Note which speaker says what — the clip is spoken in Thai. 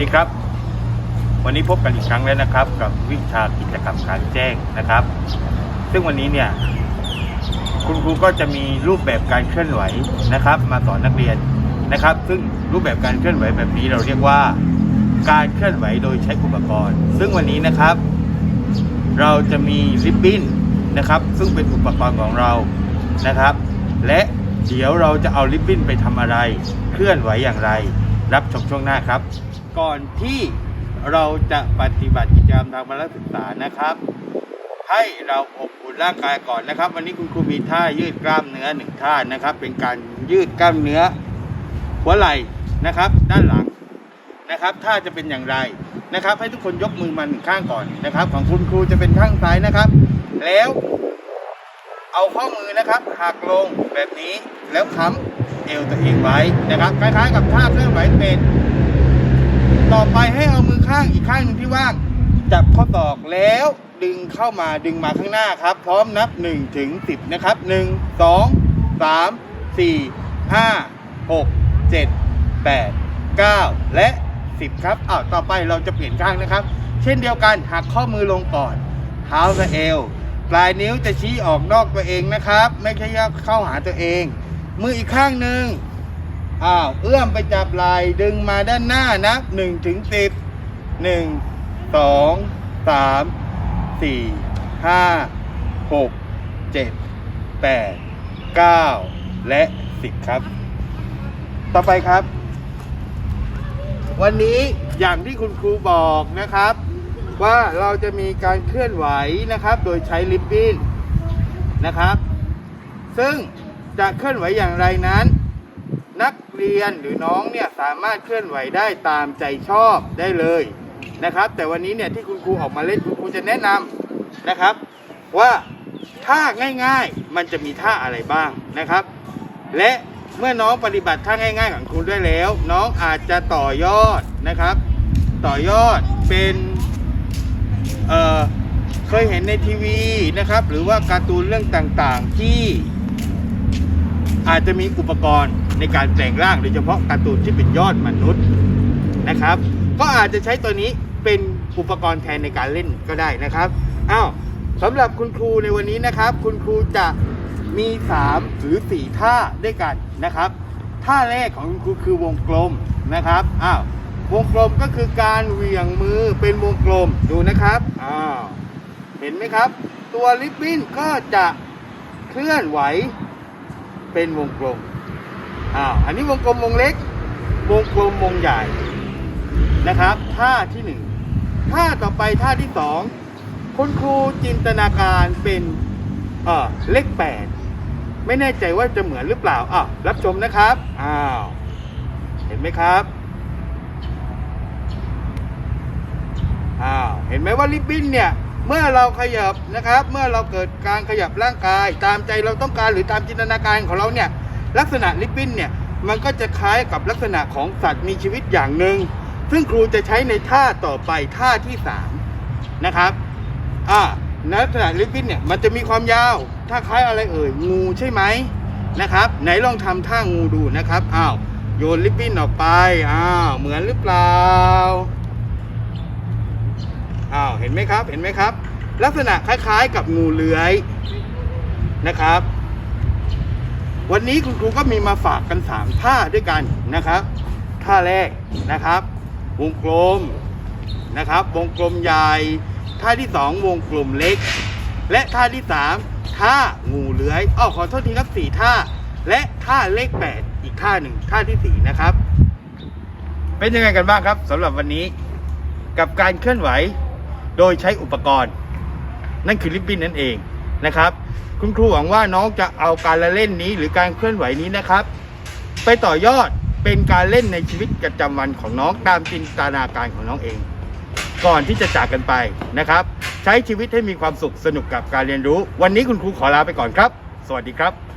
Speaker 1: สวัสดีครับ วันนี้พบกันอีกครั้งแล้วนะครับ กับวิชากิจกรรมกลารแจ้งนะครับ ซึ่งวันนี้เนี่ยคุณครูก็จะมีรูปแบบการเคลื่อนไหวนะครับ มาสอนนักเรียนนะครับ ซึ่งรูปแบบการเคลื่อนไหวแบบนี้เราเรียกว่า การเคลื่อนไหวโดยใช้อุปกรณ์ ซึ่งวันนี้นะครับ เราจะมีริบบิ้นนะครับ ซึ่งเป็นอุปกรณ์ของเรานะครับ และเดี๋ยวเราจะเอาริบบิ้นไปทำอะไร เคลื่อนไหวอย่างไร รับชมช่วงหน้าครับ ก่อนที่เราจะปฏิบัติกิจกรรมทางพละศึกษานะครับ ให้เราอบอุ่นร่างกายก่อนนะครับ วันนี้คุณครูมีท่ายืดกล้ามเนื้อหนึ่งท่านะครับ เป็นการยืดกล้ามเนื้อหัวไหล่นะครับ ด้านหลังนะครับท่าจะเป็นอย่างไรนะครับ ให้ทุกคนยกมือมาหนึ่งข้างก่อนนะครับ ของคุณครูจะเป็นข้างซ้ายนะครับ แล้ว เอาข้อมือนะครับหักลงแบบนี้แล้วค้ำเอวตัวเองไว้นะครับ คล้ายๆ กับท่าเคลื่อนไหวเป็น อไปให้เอามือข้างอีกข้างหนึ่งที่ว่างจับข้อศอกแล้วดึงเข้ามาดึงมาข้างหน้าครับ พร้อมนับ1ถึง10 นะครับ 1 2 3 4 5 6 7 8 9 และ 10 ครับอ้าวต่อไปเราจะเปลี่ยนข้างนะครับ เช่นเดียวกันหักข้อมือลงก่อนเท้ากับเอวปลายนิ้วจะชี้ออกนอกตัวเองนะครับ ไม่ใช่เข้าหาตัวเอง มืออีกข้างหนึ่ง อ้าวเอื้อมไปจับไหล่ดึงมาด้านหน้านับหนึ่งถึงสิบหนึ่งสองสามสี่ห้าหกเจ็ดแปดเก้าและสิบครับ ต่อไปครับ วันนี้อย่างที่คุณครูบอกนะครับ ว่าเราจะมีการเคลื่อนไหวนะครับ โดยใช้ลิปบิ้นนะครับ ซึ่งจะเคลื่อนไหวอย่างไรนั้น นักเรียนหรือน้องเนี่ยสามารถเคลื่อนไหวได้ตามใจชอบได้เลยนะครับ แต่วันนี้เนี่ยที่คุณครูออกมาเล่นคุณครูจะแนะนำนะครับ ว่าท่าง่ายๆ มันจะมีท่าอะไรบ้างนะครับ และเมื่อน้องปฏิบัติท่าง่าย ๆ ของครูได้แล้ว น้องอาจจะต่อยอดนะครับ ต่อยอดเป็นเเคยเห็นในทีวีนะครับ หรือว่าการ์ตูนเรื่องต่างๆที่ อาจจะมีอุปกรณ์ในการแปลงร่างโดยเฉพาะการ์ตูนที่เป็นยอดมนุษย์นะครับ ก็อาจจะใช้ตัวนี้เป็นอุปกรณ์แทนในการเล่นก็ได้นะครับอ้าวสำหรับคุณครูในวันนี้นะครับ คุณครูจะมี 3 หรือ 4 ท่าด้วยกันนะครับ ท่าแรกของคุณครูคือวงกลมนะครับอ้าววงกลมก็คือการเหวี่ยงมือเป็นวงกลมดูนะครับอ้าวเห็นไหมครับ ตัวลิปบิ้นก็จะเคลื่อนไหว เป็นวงกลมอ้าวอันนี้วงกลมวงเล็ก วงกลมวงใหญ่นะครับท่าที่หนึ่งท่าต่อไปท่าที่สองคุณครูจินตนาการเป็นเอ่อเลขแปดไม่แน่ใจว่าจะเหมือนหรือเปล่าอ้าวรับชมนะครับอ้าวเห็นไหมครับอ้าวเห็นไหมว่าริบบิ้นเนี่ย เมื่อเราขยับนะครับ เมื่อเราเกิดการขยับร่างกาย ตามใจเราต้องการหรือตามจินตนาการของเราเนี่ยลักษณะริบบิ้นเนี่ยมันก็จะคล้ายกับลักษณะของสัตว์มีชีวิตอย่างหนึ่งซึ่งครูจะใช้ในท่าต่อไปท่าที่สามนะครับอ่าลักษณะริบบิ้นเนี่ยมันจะมีความยาวถ้าคล้ายอะไรเอ่ยงูใช่ไหมนะครับ ไหนลองทำท่างูดูนะครับอ้าวโยนริบบิ้นออกไปอ้าวเหมือนหรือเปล่า เห็นไหมครับ เห็นไหมครับ ลักษณะคล้ายๆ กับงูเลื้อยนะครับ วันนี้คุณครูก็มีมาฝากกัน3ท่าด้วยกันนะครับท่าแรกนะครับ วงกลมนะครับ วงกลมใหญ่ท่าที่2วงกลมเล็ก และท่าที่3ท่างูเลื้อยอ้อขอโทษทีครับ4ท่า และท่าเลข8อีกท่าหนึ่งท่าที่4นะครับ เป็นยังไงกันบ้างครับสำหรับวันนี้ กับการเคลื่อนไหว โดยใช้อุปกรณ์ นั่นคือลิปบิ้นนั่นเองนะครับ คุณครูหวังว่าน้องจะเอาการละเล่นนี้หรือการเคลื่อนไหวนี้นะครับ ไปต่อยอดเป็นการเล่นในชีวิตประจำวันของน้องตามจินตนาการของน้องเอง ก่อนที่จะจากกันไปนะครับ ใช้ชีวิตให้มีความสุขสนุกกับการเรียนรู้ วันนี้คุณครูขอลาไปก่อนครับ สวัสดีครับ